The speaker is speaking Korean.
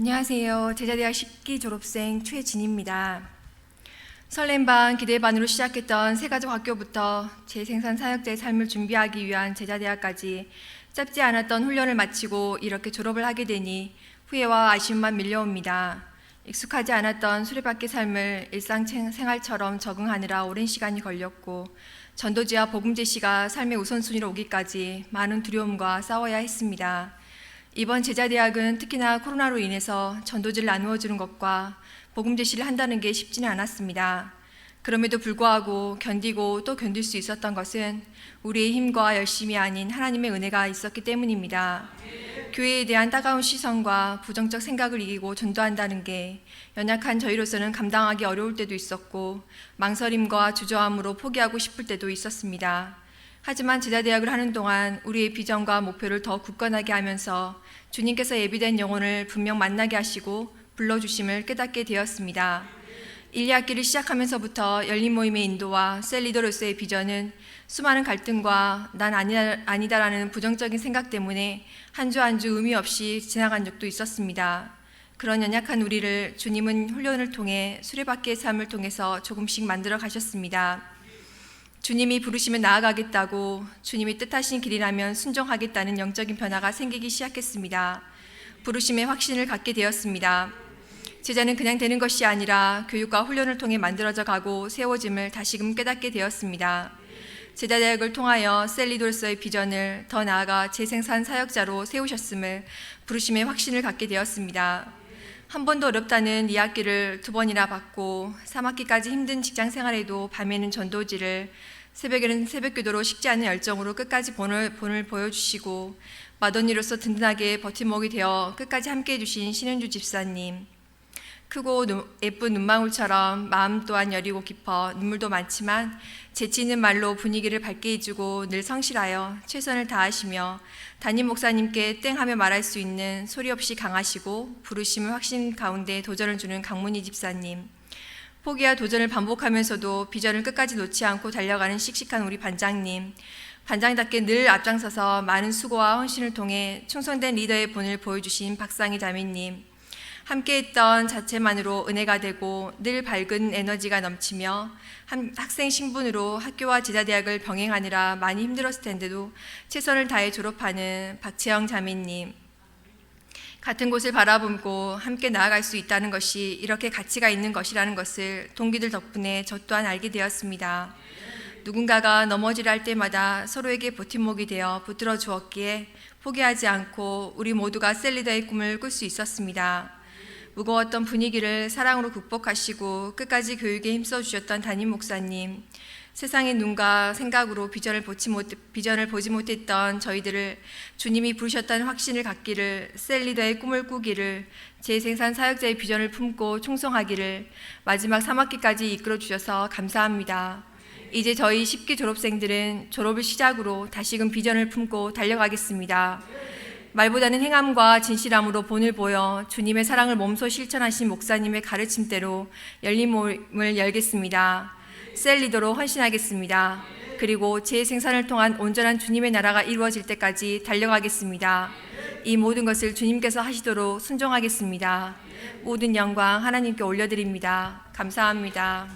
안녕하세요. 제자대학 10기 졸업생 최진입니다. 설렘 반 기대 반으로 시작했던 새가족 학교부터 재생산 사역자의 삶을 준비하기 위한 제자대학까지 짧지 않았던 훈련을 마치고 이렇게 졸업을 하게 되니 후회와 아쉬움만 밀려옵니다. 익숙하지 않았던 수레바퀴 삶을 일상생활처럼 적응하느라 오랜 시간이 걸렸고 전도지와 복음제 씨가 삶의 우선순위로 오기까지 많은 두려움과 싸워야 했습니다. 이번 제자대학은 특히나 코로나로 인해서 전도지를 나누어 주는 것과 복음 제시를 한다는 게 쉽지는 않았습니다. 그럼에도 불구하고 견디고 또 견딜 수 있었던 것은 우리의 힘과 열심이 아닌 하나님의 은혜가 있었기 때문입니다. 교회에 대한 따가운 시선과 부정적 생각을 이기고 전도한다는 게 연약한 저희로서는 감당하기 어려울 때도 있었고 망설임과 주저함으로 포기하고 싶을 때도 있었습니다. 하지만 제자대학을 하는 동안 우리의 비전과 목표를 더 굳건하게 하면서 주님께서 예비된 영혼을 분명 만나게 하시고 불러주심을 깨닫게 되었습니다. 1, 2학기를 시작하면서부터 열린 모임의 인도와 셀리더로서의 비전은 수많은 갈등과 난 아니다, 아니다라는 부정적인 생각 때문에 한 주 한 주 의미 없이 지나간 적도 있었습니다. 그런 연약한 우리를 주님은 훈련을 통해 수레바퀴의 삶을 통해서 조금씩 만들어 가셨습니다. 주님이 부르시면 나아가겠다고 주님이 뜻하신 길이라면 순종하겠다는 영적인 변화가 생기기 시작했습니다. 부르심의 확신을 갖게 되었습니다. 제자는 그냥 되는 것이 아니라 교육과 훈련을 통해 만들어져 가고 세워짐을 다시금 깨닫게 되었습니다. 제자 대학을 통하여 셀리돌스의 비전을 더 나아가 재생산 사역자로 세우셨음을 부르심의 확신을 갖게 되었습니다. 한 번도 어렵다는 2학기를 두 번이나 받고 3학기까지 힘든 직장 생활에도 밤에는 전도지를 새벽에는 새벽 기도로 식지 않는 열정으로 끝까지 본을, 본을 보여주시고 마더니로서 든든하게 버팀목이 되어 끝까지 함께 해 주신 신은주 집사님 크고 눈- 예쁜 눈망울처럼 마음 또한 여리고 깊어 눈물도 많지만 재치 있는 말로 분위기를 밝게 해주고 늘 성실하여 최선을 다하시며 담임 목사님께 땡하며 말할 수 있는 소리 없이 강하시고 부르심을 확신 가운데 도전을 주는 강문희 집사님. 포기와 도전을 반복하면서도 비전을 끝까지 놓지 않고 달려가는 씩씩한 우리 반장님. 반장답게 늘 앞장서서 많은 수고와 헌신을 통해 충성된 리더의 본을 보여주신 박상희 자매님 함께했던 자체만으로 은혜가 되고 늘 밝은 에너지가 넘치며 한- 학생 신분으로 학교와 제자대학을 병행하느라 많이 힘들었을 텐데도 최선을 다해 졸업하는 박채영 자매님 같은 곳을 바라보고 함께 나아갈 수 있다는 것이 이렇게 가치가 있는 것이라는 것을 동기들 덕분에 저 또한 알게 되었습니다. 누군가가 넘어지려 할 때마다 서로에게 버팀목이 되어 붙들어 주었기에 포기하지 않고 우리 모두가 셀리더의 꿈을 꿀 수 있었습니다. 무거웠던 분위기를 사랑으로 극복하시고 끝까지 교육에 힘써 주셨던 담임 목사님, 세상의 눈과 생각으로 비전을 보지 못 비전을 보지 못했던 저희들을 주님이 부르셨다는 확신을 갖기를 셀리더의 꿈을 꾸기를 재생산 사역자의 비전을 품고 충성하기를 마지막 3학기까지 이끌어 주셔서 감사합니다. 이제 저희 10기 졸업생들은 졸업을 시작으로 다시금 비전을 품고 달려가겠습니다. 말보다는 행함과 진실함으로 본을 보여 주님의 사랑을 몸소 실천하신 목사님의 가르침대로 열린 모임을 열겠습니다. 셀리더로 헌신하겠습니다. 그리고 재생산을 통한 온전한 주님의 나라가 이루어질 때까지 달려가겠습니다. 이 모든 것을 주님께서 하시도록 순종하겠습니다. 모든 영광 하나님께 올려드립니다. 감사합니다.